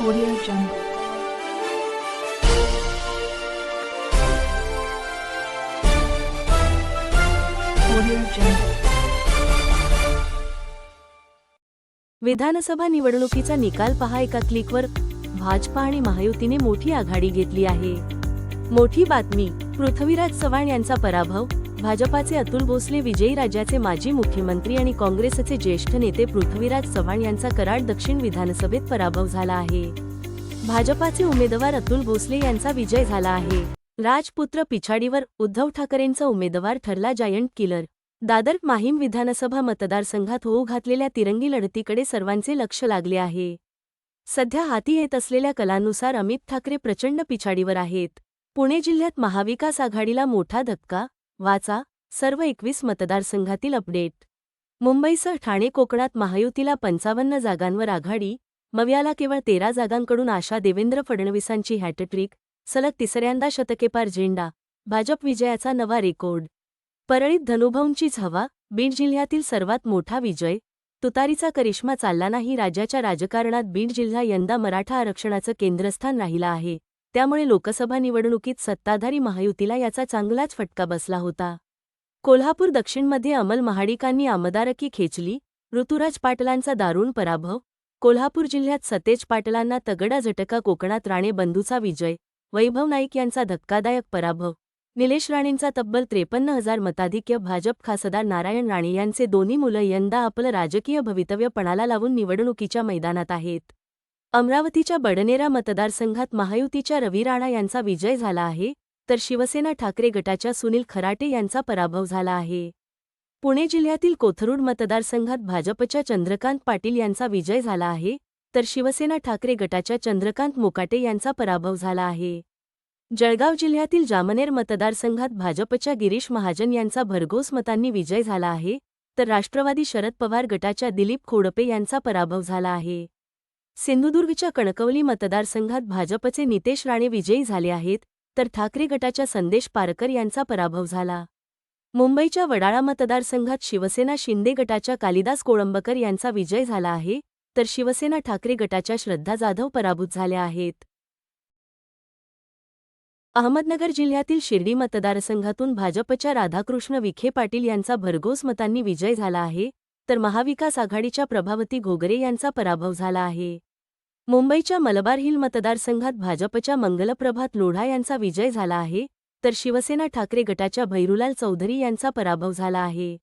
Audio Jungle. Audio Jungle. विधानसभा निवडणुकीचा निकाल पहा एका क्लिकवर भाजपा आणि महायुतीने मोठी आघाडी घेतली आहे मोठी बातमी पृथ्वीराज चव्हाण यांचा पराभव भाजपाचे अतुल भोसले विजयी राज्याचे माजी मुख्यमंत्री आणि काँग्रेसचे ज्येष्ठ नेते पृथ्वीराज चव्हाण यांचा कराड दक्षिण विधानसभेत पराभव झाला आहे. भाजपाचे उमेदवार अतुल भोसले यांचा विजय झाला आहे. राजपुत्र पिछाडीवर उद्धव ठाकरेंचा उमेदवार ठरला जायंट किलर. दादर माहीम विधानसभा मतदारसंघात होऊ घातलेल्या तिरंगी लढतीकडे सर्वांचे लक्ष लागले आहे. सध्या हाती येत असलेल्या कलानुसार अमित ठाकरे प्रचंड पिछाडीवर आहेत. पुणे जिल्ह्यात महाविकास आघाडीला मोठा धक्का वाचा सर्व एकवीस मतदारसंघातील अपडेट. मुंबईसह ठाणे कोकणात महायुतीला पंचावन्न जागांवर आघाडी मव्याला केवळ तेरा जागांकडून आशा देवेंद्र फडणवीसांची हॅटट्रिक सलग तिसऱ्यांदा शतकेपार झेंडा भाजप विजयाचा नवा रेकॉर्ड. परळीत धनुभाऊंचीच हवा बीड जिल्ह्यातील सर्वात मोठा विजय तुतारीचा करिश्मा चालला नाही राज्याच्या राजकारणात बीड जिल्हा यंदा मराठा आरक्षणाचं केंद्रस्थान राहिला आहे. त्यामुळे लोकसभा निवडणुकीत सत्ताधारी महायुतीला याचा चांगलाच फटका बसला होता. कोल्हापूर दक्षिणमध्ये अमल महाडिकांनी आमदारकी खेचली ऋतुराज पाटलांचा दारुण पराभव कोल्हापूर जिल्ह्यात सतेज पाटलांना तगडा झटका कोकणात राणे बंधूचा विजय वैभव नाईक यांचा धक्कादायक पराभव निलेश राणेंचा तब्बल त्रेपन्न हजार मताधिक्य भाजप खासदार नारायण राणे यांचे दोन्ही मुलं यंदा आपलं राजकीय भवितव्य पणाला लावून निवडणुकीच्या मैदानात आहेत. अमरावतीच्या बडनेरा मतदारसंघात महायुतीच्या रवी राणा यांचा विजय झाला आहे तर शिवसेना ठाकरे गटाच्या सुनील खराटे यांचा पराभव झाला आहे. पुणे जिल्ह्यातील कोथरूड मतदारसंघात भाजपच्या चंद्रकांत पाटील यांचा विजय झाला आहे तर शिवसेना ठाकरे गटाच्या चंद्रकांत मोकाटे यांचा पराभव झाला आहे. जळगाव जिल्ह्यातील जामनेर मतदारसंघात भाजपच्या गिरीश महाजन यांचा भरघोस मतांनी विजय झाला आहे तर राष्ट्रवादी शरद पवार गटाच्या दिलीप खोडपे यांचा पराभव झाला आहे. सिंधुदुर्गच्या कणकवली मतदारसंघात भाजपचे नितेश राणे विजयी झाले आहेत तर ठाकरे गटाच्या संदेश पारकर यांचा पराभव झाला. मुंबईच्या वडाळा मतदारसंघात शिवसेना शिंदे गटाच्या कालिदास कोळंबकर यांचा विजय झाला आहे तर शिवसेना ठाकरे गटाच्या श्रद्धा जाधव पराभूत झाल्या आहेत. अहमदनगर जिल्ह्यातील शिर्डी मतदारसंघातून भाजपच्या राधाकृष्ण विखे पाटील यांचा भरघोस मतांनी विजय झाला आहे तर महाविकास आघाडीच्या प्रभावती घोगरे यांचा पराभव झाला आहे. मुंबईच्या मलबार हिल मतदारसंघात भाजपच्या मंगलप्रभात लोढा यांचा विजय झाला आहे तर शिवसेना ठाकरे गटाच्या भैरुलाल चौधरी यांचा पराभव झाला आहे.